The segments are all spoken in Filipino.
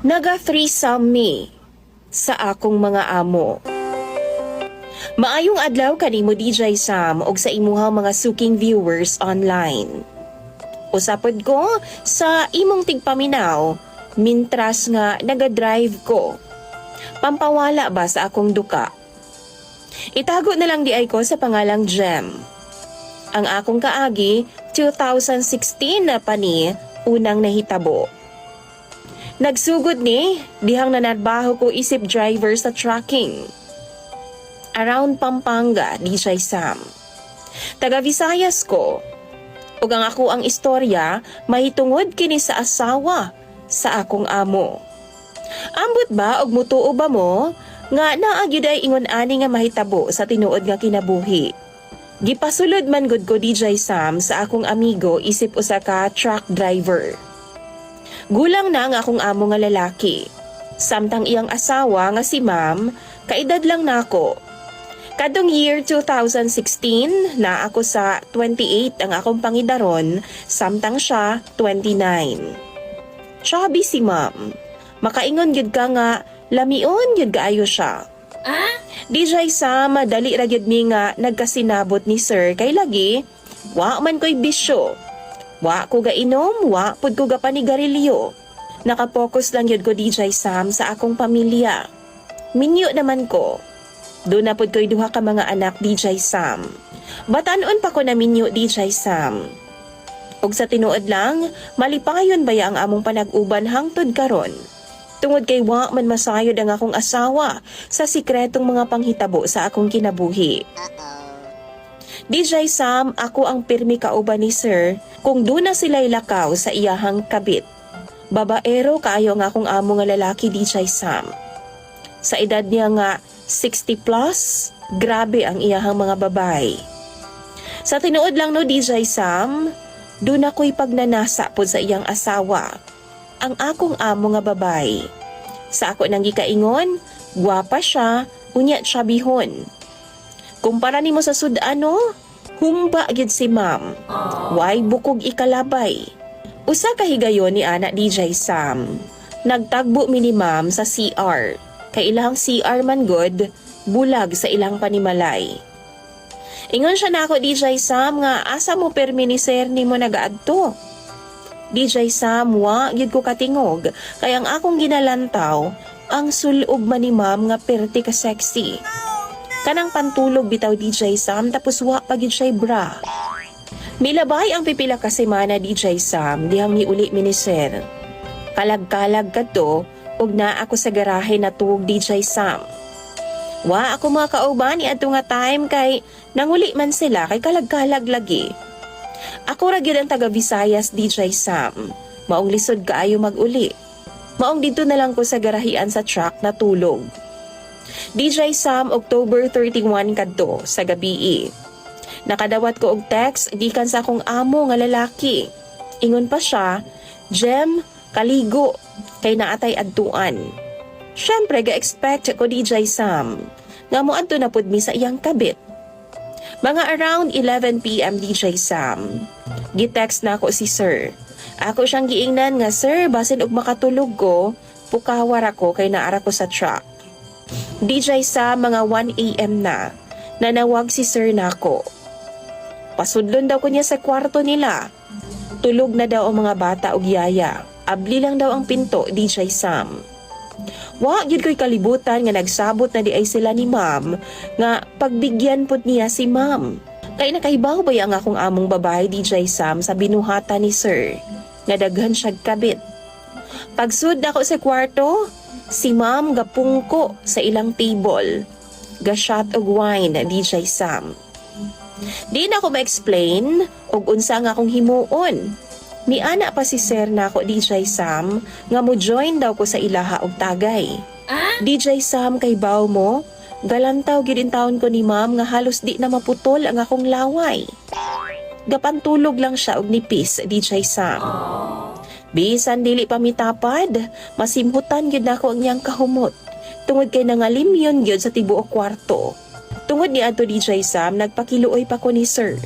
naga threesome me sa akong mga amo. Maayong adlaw kanimo DJ Sam og sa imuhang mga suking viewers online. Usapod ko sa imong tigpaminaw, mintras nga naga-drive ko. Pampawala ba sa akong duka? Itago na lang di ay ko sa pangalang Gem. Ang akong kaagi, 2016 na pa ni, unang nahitabo. Nagsugod ni, dihang nanarbaho ko isip driver sa trucking. Around Pampanga, DJ Sam. Taga Visayas ko. Ug ang ako ang istorya, mahitungod kini sa asawa sa akong amo. Ambot ba og mutuo ba mo nga naagyud ay ingon ani nga mahitabo sa tinuod nga kinabuhi. Gipasulod man gud ko DJ Sam sa akong amigo isip usa ka truck driver. Gulang na ang akong amo nga lalaki. Samtang iyang asawa nga si Ma'am, kaedad lang nako. Kadong year 2016 na ako sa 28 ang akong pangidaron, samtang siya 29. Chubby si Ma'am. Makaingon gyud ka nga lamion gyud kaayo siya. Ah? DJ Sam, madali ra gyud mi nga nagkasinabot ni Sir kay lagi wa man ko'y bisyo. Wa ko ga inom, wa pud ko ga panigarilyo. Nakapokus lang gyud ko DJ Sam sa akong pamilya. Minyo naman ko. Doon na pud ko'y duha ka mga anak DJ Sam. Batanon pa ko na minyo DJ Sam. Og sa tinuod lang, malipayon baya ang among panag-uban hangtod karon. Tungod kay wa man masayod ang akong asawa sa sikretong mga panghitabo sa akong kinabuhi. DJ Sam, ako ang pirmi kauban ni Sir kung doon na sila'y lakaw sa iyahang kabit. Babaero kaayo nga akong amo nga lalaki DJ Sam. Sa edad niya nga 60 plus, grabe ang iyahang mga babay. Sa tinuod lang no DJ Sam, doon ako'y pagnanasa po sa iyang asawa, ang akong amo nga babay. Sa ako nang gikaingon, gwapa siya, unya siya bihon. Kumpara nimo sa sudano, humba gid si ma'am. Why bukog ikalabay? Usa ka higayon ni anak DJ Sam. Nagtagbo mi ni ma'am sa CR. Kay ilang CR man god, bulag sa ilang panimalay. Ingon siya na DJ Sam nga asa mo permi ni sir nimo nagaadto. DJ Sam, wa gyud ko katingog kay ang akong ginalantaw ang sulob man ni ma'am nga perti ka sexy. Kanang pantulog bitaw DJ Sam tapos wa pa gyud siya bra. Milabay ang pipila ka semana DJ Sam dihang niuli mi ni Sir. Kalag-kalag kadto ug na ako sa garahe na tuog DJ Sam. Wa ako mga kauban ni adto nga time kay nanguli man sila kay kalag-kalag lagi. Ako ra gyud ang taga Visayas DJ Sam. Maong lisod kaayo maguli. Maong dito na lang ko sa garahian sa truck na tulog. DJ Sam October 31 kadto sa gabi. Nakadawat ko og text gikan sa akong amo nga lalaki. Ingon pa siya, Jem, kaligo, kay naatay adtuan. Syempre ga-expect ko DJ Sam nga mo adto na pud mi sa iyang kabit. Mga around 11 p.m. DJ Sam. Gitext na ako si Sir. Ako siyang giingnan nga Sir, basin og makatulog ko, pukawar ako kay naara ko sa truck. DJ sa mga 1 a.m. na, nanawag si Sir nako. Pasudlon daw ko niya sa kwarto nila. Tulog na daw ang mga bata og yaya. Abli lang daw ang pinto, DJ Sam. Wa gyud ko'y kalibutan nga nagsabot na di ay sila ni ma'am nga pagbigyan pud niya si ma'am. Kay nakaibaw ba ang akong among babae DJ Sam sa binuhata ni Sir nga daghan siya kabit. Pagsud ako sa kwarto, si ma'am gapungko sa ilang table. Gashot og wine DJ Sam. Di na ako ma-explain og unsa nga akong himuon. Ni ana pa si Sir na ako DJ Sam nga mo join daw ko sa ilaha og tagay. Ah? DJ Sam kay baw mo, galantaw gid taon ko ni ma'am nga halos di na maputol ang akong laway. Gapantulog lang siya og nipis DJ Sam. Bisan dili pa mitapad, masimhutan gyud nako ang iyang kahumot. Tungod kay nangalim yun gyud sa tibuok kwarto. Tungod ni adto DJ Sam, nagpakiluoy pa ko ni Sir.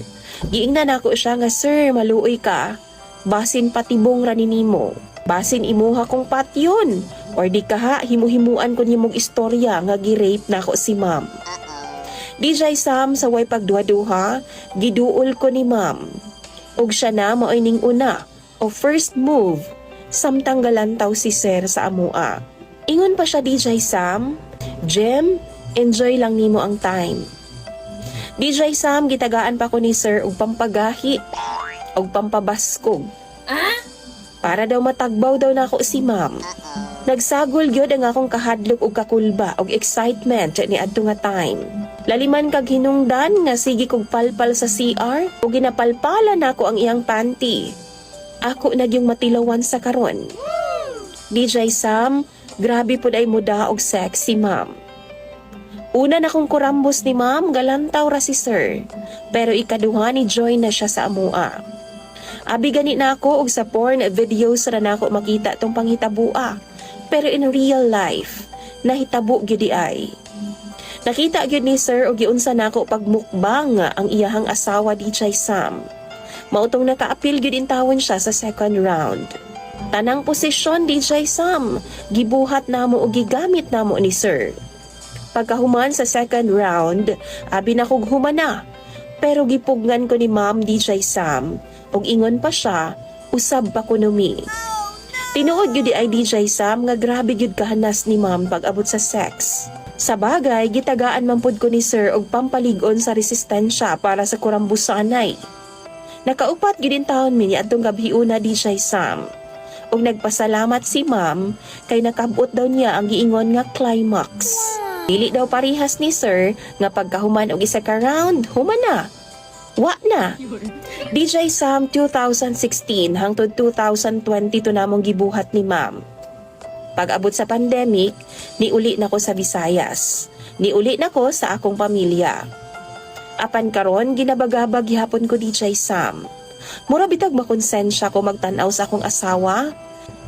Giingnan ako siya nga, Sir, maluoy ka. Basin patibong ra ni nimo. Basin imuha kong patyon. Or di kaha, himuhimuan ko nimong istorya nga gi-rape na ako si ma'am. DJ Sam sa way pagduha-duha, giduol ko ni ma'am. Ug siya na maoy ning una o first move samtang galantaw si Sir sa amua. Ingon pa siya DJ Sam, Jem, enjoy lang nimo ang time. DJ Sam gitagaan pa ko ni Sir og pampagahi og pampabaskog. Para daw matagbaw daw na ako si ma'am. Nagsagol gyud ang akong kahadlok og kakulba og excitement ni adto nga time. Laliman kag hinungdan nga sige kog palpal sa CR ug ginapalpala nako ang iyang panty. Ako na matilawan sa karon. DJ Sam, grabe po ay muda og sexy ma'am. Una na kong kurambos ni ma'am, galantaw ra si sir. Pero ikaduha ni Joy na siya sa amua. Abi gani na ako og sa porn videos ra na ako makita tong panghitabua. Pero in real life, nahitabo gyud di ay. Nakita gyud ni sir og giunsa nako pagmukbang ang iyahang asawa DJ Sam. Mautong nakaapil gyud intawon siya sa second round. Tanang posisyon DJ Sam, gibuhat namo og gigamit namo ni sir. Pagkahuman sa second round, abi na kog humana. Pero gipugngan ko ni Ma'am DJ Sam ug ingon pa siya, usab pa ko numi. Tinuod gyud ay DJ Sam nga grabe gyud kahanas ni Ma'am pag abot sa sex. Sa bagay, gitagaan man pud ko ni Sir og pampaligon sa resistensya para sa kurambusanay. Nakaupat gyud in taon mi adtong gabhiuna DJ Sam. Og nagpasalamat si Ma'am kay nakabot daw niya ang giingon nga climax. Dili daw parihas ni Sir nga pagkahuman og isa ka round, human na. Wa na. DJ Sam 2016 hangtod 2022 namong gibuhat ni Ma'am. Pag abot sa pandemic, niuli na ko sa Visayas. Niuli na ko sa akong pamilya. Apan karon ginabagabag gihapon ko DJ Sam. Mura bitag makonsensya ko magtanaw sa akong asawa.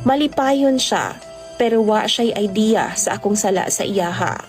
Malipayon siya, pero wa siya'y idea sa akong sala sa iyaha.